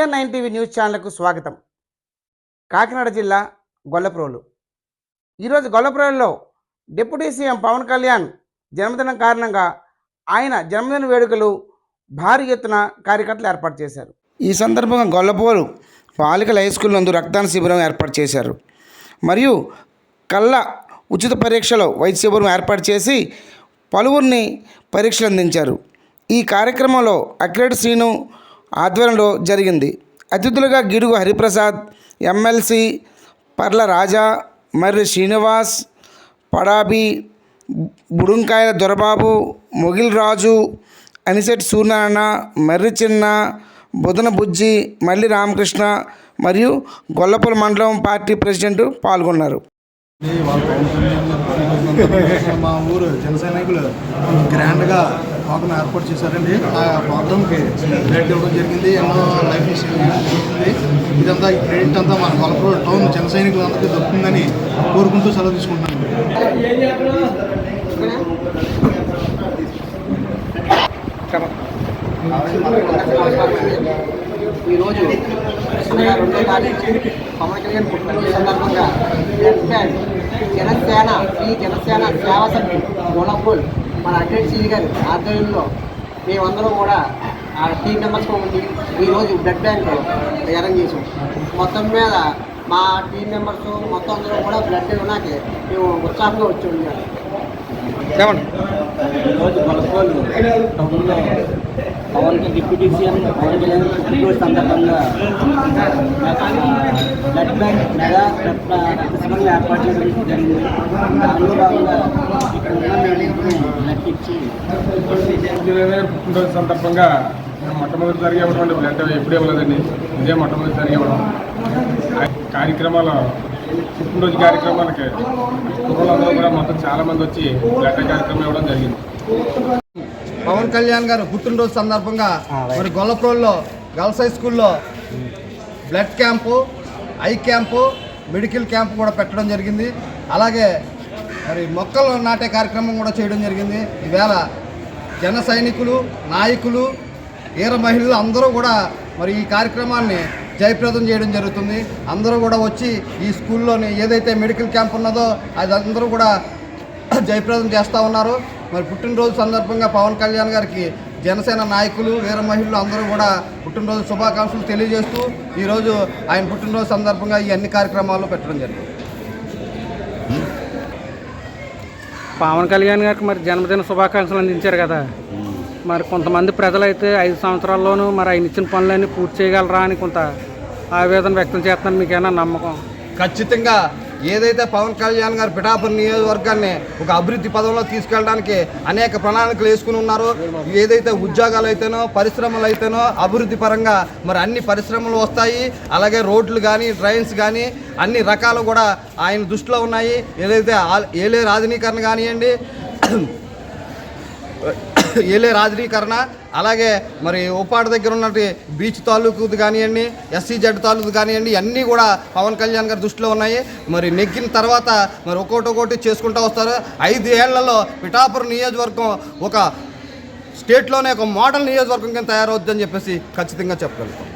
One nine TV news ఛానల్కు స్వాగతం. కాకినాడ జిల్లా గొల్లప్రోలు. ఈరోజు గొల్లప్రోలులో డిప్యూటీ సీఎం పవన్ కళ్యాణ్ జన్మదినం కారణంగా ఆయన జన్మదిన వేడుకలు భారీ ఎత్తున కార్యకర్తలు ఏర్పాటు చేశారు. ఈ సందర్భంగా గొల్లపోలు బాలికల హై స్కూల్ నందు రక్తదాన శిబిరం ఏర్పాటు చేశారు. మరియు కళ్ళ ఉచిత పరీక్షలో వైద్య శిబిరం ఏర్పాటు చేసి పలువురిని పరీక్షలు అందించారు. ఈ కార్యక్రమంలో అక్రేట్ శ్రీను ఆధ్వర్యంలో జరిగింది. అతిథులుగా గిడుగు హరిప్రసాద్ ఎమ్మెల్సీ పర్ల రాజా మర్రి శ్రీనివాస్ పడాబి బుడుంకాయల దొరబాబు మొగిల్ రాజు అనిసెట్ సూర్యనారాయణ మర్రి చిన్న బుధన బుజ్జి మల్లి రామకృష్ణ మరియు గొల్లపూర్ మండలం పార్టీ ప్రెసిడెంట్ పాల్గొన్నారు. మా ఊరు జన సైనికులు గ్రాండ్గా ప్రోగ్రామ్ ఏర్పాటు చేశారండి. ఆ ప్రోగ్రామ్కి బ్లడ్ ఇవ్వడం జరిగింది ఎన్నో లైఫ్ జరుగుతుంది ఇదంతా ఈ క్రెడిట్ అంతా మన కొలప్రో టౌన్ జన సైనికులందరికీ దొరుకుతుందని కోరుకుంటూ సెలవు తీసుకుంటున్నాను ఈరోజు అనగా రెండో తారీఖు పవన్ కళ్యాణ్ పుట్టినరోజు సందర్భంగా బ్లడ్ బ్యాంక్ జనసేన ఈ జనసేన సేవ సభ్యులు గోలపూల్ మన అడ్రెడ్ సీ గారి ఆధ్వర్యంలో మేమందరం కూడా ఆ టీం మెంబర్స్ ఉండి ఈరోజు బ్లడ్ బ్యాంక్ అరేంజ్ చేసాం మొత్తం మీద మా టీం మెంబర్స్ మొత్తం అందరూ కూడా బ్లడ్ ఇవ్వడానికి మేము ఉత్సాహంగా వచ్చి ఉన్నాం ఈరోజు కొలకోలు టౌన్లో పవన్కి డిప్యూటీ సీఎం పవన్ కళ్యాణ్ పుట్టినరోజు సందర్భంగా బ్యాంక్ మెగా రక్త రక్త శిబిరం ఏర్పాటు చేయడం జరిగింది. దానిలో భాగంగా ఇక్కడ ఉన్న పుట్టినరోజు సందర్భంగా మొట్టమొదటిసారిగా ఇవ్వడం బ్లడ్ ఎప్పుడు ఇవ్వలేదండి. ఇదే మొట్టమొదటిసారిగా ఇవ్వడం కార్యక్రమాలు పుట్టినరోజు కార్యక్రమాలకి కుటుంబాలందరూ కూడా మొత్తం చాలా మంది వచ్చి బ్లడ్ కార్యక్రమం ఇవ్వడం జరిగింది. పవన్ కళ్యాణ్ గారు పుట్టినరోజు సందర్భంగా మరి గొల్లప్రోల్లో గర్ల్స్ హై స్కూల్లో blood camp eye camp medical camp కూడా పెట్టడం జరిగింది. అలాగే మరి మొక్కలు నాటే కార్యక్రమం కూడా చేయడం జరిగింది. ఈవేళ జన సైనికులు నాయకులు వీర మహిళలు అందరూ కూడా మరి ఈ కార్యక్రమాన్ని జయప్రదం చేయడం జరుగుతుంది. అందరూ కూడా వచ్చి ఈ స్కూల్లోని ఏదైతే మెడికల్ క్యాంప్ ఉన్నదో అది అందరూ కూడా జయప్రదం చేస్తూ ఉన్నారు. మరి పుట్టినరోజు సందర్భంగా పవన్ కళ్యాణ్ గారికి జనసేన నాయకులు వీర మహిళలు అందరూ కూడా పుట్టినరోజు శుభాకాంక్షలు తెలియజేస్తూ ఈరోజు ఆయన పుట్టినరోజు సందర్భంగా ఈ అన్ని కార్యక్రమాలు పెట్టడం జరిగింది. పవన్ కళ్యాణ్ గారికి మరి జన్మదిన శుభాకాంక్షలు అందించారు కదా. మరి కొంతమంది ప్రజలైతే ఐదు సంవత్సరాల్లోనూ మరి ఆయన ఇచ్చిన పనులన్నీ పూర్తి చేయగలరా అని కొంత ఆవేదన వ్యక్తం చేస్తున్నారు. మీకేనా నమ్మకం? ఖచ్చితంగా ఏదైతే పవన్ కళ్యాణ్ గారు పిఠాపురం నియోజకవర్గాన్ని ఒక అభివృద్ధి పదంలో తీసుకెళ్ళడానికి అనేక ప్రణాళికలు వేసుకుని ఉన్నారో ఏదైతే ఉద్యోగాలు అయితేనో పరిశ్రమలు అయితేనో అభివృద్ధి పరంగా మరి అన్ని పరిశ్రమలు వస్తాయి. అలాగే రోడ్లు కానీ ట్రైన్స్ కానీ అన్ని రకాలు కూడా ఆయన దృష్టిలో ఉన్నాయి. ఏదైతే ఆ- ఏలే రాజనీకరణ కానివ్వండి ఏలే రాజనీకరణ అలాగే మరి ఉప్పాడ దగ్గర ఉన్నటి బీచ్ తాలూకుది కానివ్వండి ఎస్సీ జెడ్ తాలూకు కానివ్వండి అన్నీ కూడా పవన్ కళ్యాణ్ గారి దృష్టిలో ఉన్నాయి. మరి నెగ్గిన తర్వాత మరి ఒక్కోటి ఒక్కోటి చేసుకుంటూ వస్తారు. ఐదు ఏళ్ళలో పిఠాపురం నియోజకవర్గం ఒక స్టేట్లోనే ఒక మోడల్ నియోజకవర్గం కింద తయారవుద్దని చెప్పేసి ఖచ్చితంగా చెప్పగలుగుతాం.